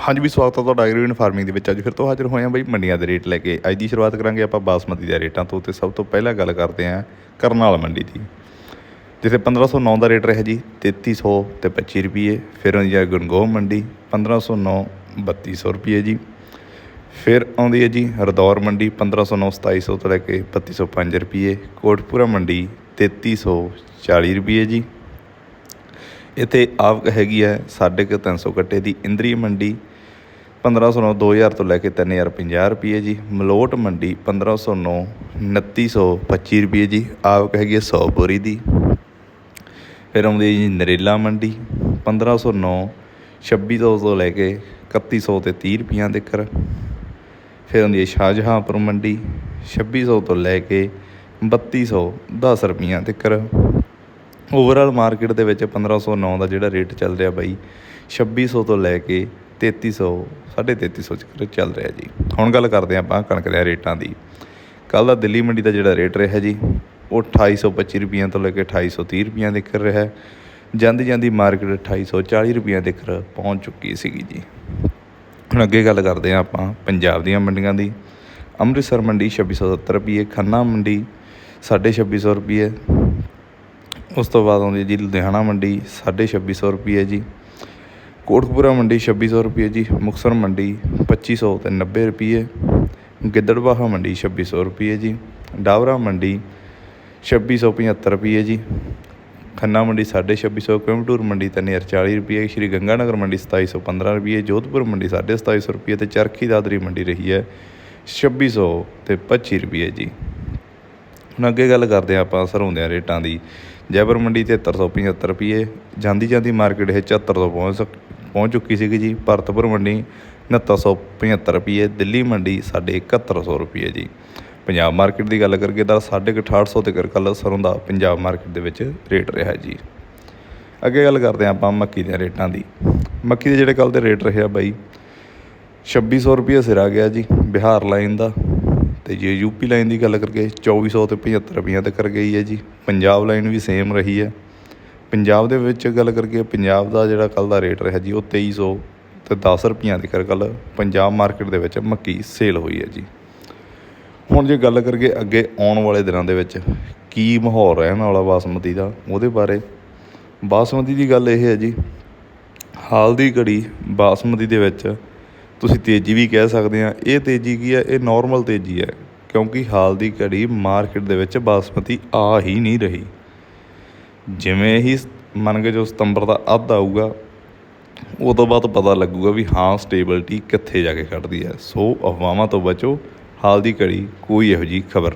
ਹਾਂਜੀ ਵੀ ਸਵਾਗਤ ਹੈ ਤੁਹਾਡਾ ਐਗਰੀਵਨ ਫਾਰਮਿੰਗ ਦੇ ਵਿੱਚ। ਅੱਜ ਫਿਰ ਤੋਂ ਹਾਜ਼ਰ ਹੋਏ ਹਾਂ ਬਈ ਮੰਡੀਆਂ ਦੇ ਰੇਟ ਲੈ ਕੇ। ਅੱਜ ਦੀ ਸ਼ੁਰੂਆਤ ਕਰਾਂਗੇ ਆਪਾਂ ਬਾਸਮਤੀ ਦੇ ਰੇਟਾਂ ਤੋਂ ਤੇ ਸਭ ਤੋਂ ਪਹਿਲਾਂ ਗੱਲ ਕਰਦੇ ਹਾਂ ਕਰਨਾਲ ਮੰਡੀ ਦੀ। ਜਿੱਥੇ 1509 ਦਾ ਰੇਟ ਰਿਹਾ ਜੀ 3300 ਤੇ 25 ਰੁਪਏ ਫਿਰ ਆਉਂਦੀ ਹੈ ਗੁਰਗੋਹ ਮੰਡੀ 1509 3200 ਰੁਪਏ ਜੀ। ਫਿਰ ਆਉਂਦੀ ਹੈ ਜੀ ਹਰਦੌਰ ਮੰਡੀ 1509 2700 ਤੋਂ ਲੈ ਕੇ 3205 ਰੁਪਏ ਕੋਟਪੂਰਾ ਮੰਡੀ 3340 ਰੁਪਏ ਜੀ। ਇੱਥੇ ਆਵਕ ਹੈਗੀ ਹੈ ਸਾਢੇ ਕੁ ਤਿੰਨ ਸੌ ਗੱਟੇ ਦੀ। ਇੰਦਰੀ ਮੰਡੀ 1509 2000 ਤੋਂ ਲੈ ਕੇ 3050 ਰੁਪਏ ਜੀ। ਮਲੋਟ ਮੰਡੀ 1509 2925 ਰੁਪਏ ਜੀ। ਆਪ ਹੈਗੀ ਹੈ 100 ਬੋਰੀ ਦੀ। ਫਿਰ ਆਉਂਦੀ ਹੈ ਜੀ ਨਰੇਲਾ ਮੰਡੀ 1509 2600 ਤੋਂ ਲੈ ਕੇ 3100 ਤੇ 30 ਰੁਪਈਆਂ ਤੱਕ ਫਿਰ ਆਉਂਦੀ ਹੈ ਸ਼ਾਹਜਹਾਂਪੁਰ ਮੰਡੀ 2600 ਤੋਂ ਲੈ ਕੇ 3200 10 ਰੁਪਈਆਂ ਤੱਕ ਓਵਰਆਲ ਮਾਰਕੀਟ ਦੇ ਵਿੱਚ 1509 ਦਾ ਜਿਹੜਾ ਰੇਟ ਚੱਲ ਰਿਹਾ ਬਾਈ 2600 ਤੋਂ ਲੈ ਕੇ 3300 3350 ਤੱਕ ਚੱਲ ਰਿਹਾ ਜੀ। ਹੁਣ ਗੱਲ ਕਰਦੇ ਹਾਂ ਆਪਾਂ ਕਣਕ ਦੇ ਰੇਟਾਂ ਦੀ। ਕੱਲ ਦਾ ਦਿੱਲੀ ਮੰਡੀ ਦਾ ਜਿਹੜਾ ਰੇਟ ਰਿਹਾ ਜੀ, ਉਹ 2825 ਰੁਪਈਆਂ ਤੋਂ ਲੈ ਕੇ 2830 ਰੁਪਈਆਂ ਤੱਕ ਰਿਹਾ ਜਾਂਦੀ ਜਾਂਦੀ ਮਾਰਕੀਟ 2840 ਰੁਪਈਆਂ ਤੱਕ ਪਹੁੰਚ ਚੁੱਕੀ ਸੀਗੀ ਜੀ। ਹੁਣ ਅੱਗੇ ਗੱਲ ਕਰਦੇ ਹਾਂ ਆਪਾਂ ਪੰਜਾਬ ਦੀਆਂ ਮੰਡੀਆਂ ਦੀ। ਅੰਮ੍ਰਿਤਸਰ ਮੰਡੀ 2670 ਰੁਪਏ ਖੰਨਾ ਮੰਡੀ 2650 ਰੁਪਏ ਉਸ ਤੋਂ ਬਾਅਦ ਆਉਂਦੀ ਹੈ ਜੀ ਲੁਧਿਆਣਾ ਮੰਡੀ 2650 ਰੁਪਏ ਜੀ। ਕੋਟਕਪੂਰਾ ਮੰਡੀ ਛੱਬੀ ਸੌ ਰੁਪਏ ਜੀ, ਮੁਕਤਸਰ ਮੰਡੀ 2500 ਤੇ 90 ਰੁਪਏ ਗਿੱਦੜਬਾਹਾ ਮੰਡੀ 2600 ਰੁਪਏ ਜੀ ਡਾਵਰਾ ਮੰਡੀ 2675 ਰੁਪਏ ਜੀ, ਖੰਨਾ ਮੰਡੀ 2650 ਕੋਇੰਬਟੂਰ ਮੰਡੀ 3040 ਰੁਪਏ ਸ਼੍ਰੀ ਗੰਗਾ ਨਗਰ ਮੰਡੀ 2715 ਰੁਪਏ ਜੋਧਪੁਰ ਮੰਡੀ 2750 ਰੁਪਏ ਤੇ ਚਰਖੀ ਦਾਦਰੀ ਮੰਡੀ ਰਹੀ ਹੈ 2600 ਤੇ 25 ਰੁਪਏ ਜੀ। ਹੁਣ ਅੱਗੇ ਗੱਲ ਕਰਦੇ ਹਾਂ ਆਪਾਂ ਸਰੋਂਦਿਆਂ ਰੇਟਾਂ ਦੀ। ਜੈਪੁਰ ਮੰਡੀ 7375 ਰੁਪਏ ਜਾਂਦੀ ਜਾਂਦੀ ਮਾਰਕੀਟ ਇਹ 7400 ਪਹੁੰਚ ਸਕ- ਪਹੁੰਚ ਚੁੱਕੀ ਸੀਗੀ ਜੀ ਭਰਤਪੁਰ ਮੰਡੀ 6975 ਰੁਪਏ, ਦਿੱਲੀ ਮੰਡੀ ਸਾਢੇ 7100 ਰੁਪਏ ਜੀ। ਪੰਜਾਬ ਮਾਰਕੀਟ ਦੀ ਗੱਲ ਕਰੀਏ ਤਾਂ ਸਾਢੇ ਕੁ 6800 ਤੱਕ ਕੱਲ੍ਹ ਸਰੋਂ ਦਾ ਪੰਜਾਬ ਮਾਰਕੀਟ ਦੇ ਵਿੱਚ ਰੇਟ ਰਿਹਾ ਜੀ। ਅੱਗੇ ਗੱਲ ਕਰਦੇ ਹਾਂ ਆਪਾਂ ਮੱਕੀ ਦੇ ਰੇਟਾਂ ਦੀ। ਮੱਕੀ ਦੇ ਜਿਹੜੇ ਕੱਲ੍ਹ ਦੇ ਰੇਟ ਰਹੇ ਆ ਬਾਈ 2600 ਰੁਪਏ ਸਿਰਾ ਗਿਆ ਜੀ ਬਿਹਾਰ ਲਾਈਨ ਦਾ। ਤੇ ਜੇ ਯੂਪੀ ਲਾਈਨ ਦੀ ਗੱਲ ਕਰਕੇ 2400 ਤੇ 75 ਰੁਪਈਆਂ ਤੱਕ ਗਈ ਹੈ ਜੀ। ਪੰਜਾਬ ਲਾਈਨ ਵੀ ਸੇਮ ਰਹੀ ਹੈ। ਪੰਜਾਬ ਦੇ ਵਿੱਚ ਗੱਲ ਕਰੀਏ ਪੰਜਾਬ ਦਾ ਜਿਹੜਾ ਕੱਲ੍ਹ ਦਾ ਰੇਟ ਰਿਹਾ ਜੀ, ਉਹ ਤੇਈ ਸੌ ਤੇ ਦਸ ਰੁਪਈਆਂ ਤੱਕ ਕੱਲ੍ਹ ਪੰਜਾਬ ਮਾਰਕੀਟ ਦੇ ਵਿੱਚ ਮੱਕੀ ਸੇਲ ਹੋਈ ਹੈ ਜੀ। ਹੁਣ ਜੇ ਗੱਲ ਕਰੀਏ ਅੱਗੇ ਆਉਣ ਵਾਲੇ ਦਿਨਾਂ ਦੇ ਵਿੱਚ ਕੀ ਮਾਹੌਲ ਰਹਿਣ ਵਾਲਾ ਬਾਸਮਤੀ ਦਾ, ਉਹਦੇ ਬਾਰੇ। ਬਾਸਮਤੀ ਦੀ ਗੱਲ ਇਹ ਹੈ ਜੀ, ਹਾਲ ਦੀ ਘੜੀ ਬਾਸਮਤੀ ਦੇ ਵਿੱਚ ਤੁਸੀਂ ਤੇਜ਼ੀ ਵੀ ਕਹਿ ਸਕਦੇ ਆ ਇਹ ਤੇਜ਼ੀ ਕੀ ਹੈ, ਇਹ ਨਾਰਮਲ ਤੇਜ਼ੀ ਹੈ, ਕਿਉਂਕਿ ਹਾਲ ਦੀ ਘੜੀ ਮਾਰਕੀਟ ਦੇ ਵਿੱਚ ਬਾਸਮਤੀ ਆ ਹੀ ਨਹੀਂ ਰਹੀ। ਜਿਵੇਂ ਹੀ ਮੰਨ ਕੇ ਜੋ ਸਤੰਬਰ ਦਾ ਅੱਧ ਆਊਗਾ ਉਹ ਤੋਂ ਬਾਅਦ ਪਤਾ ਲੱਗੂਗਾ ਵੀ ਹਾਂ ਸਟੇਬਿਲਟੀ ਕਿੱਥੇ ਜਾ ਕੇ ਖੜਦੀ ਹੈ। ਸੋ ਅਫਵਾਹਾਂ ਤੋਂ ਬਚੋ, ਹਾਲ ਦੀ ਘੜੀ ਕੋਈ ਇਹੋ ਜਿਹੀ ਖਬਰ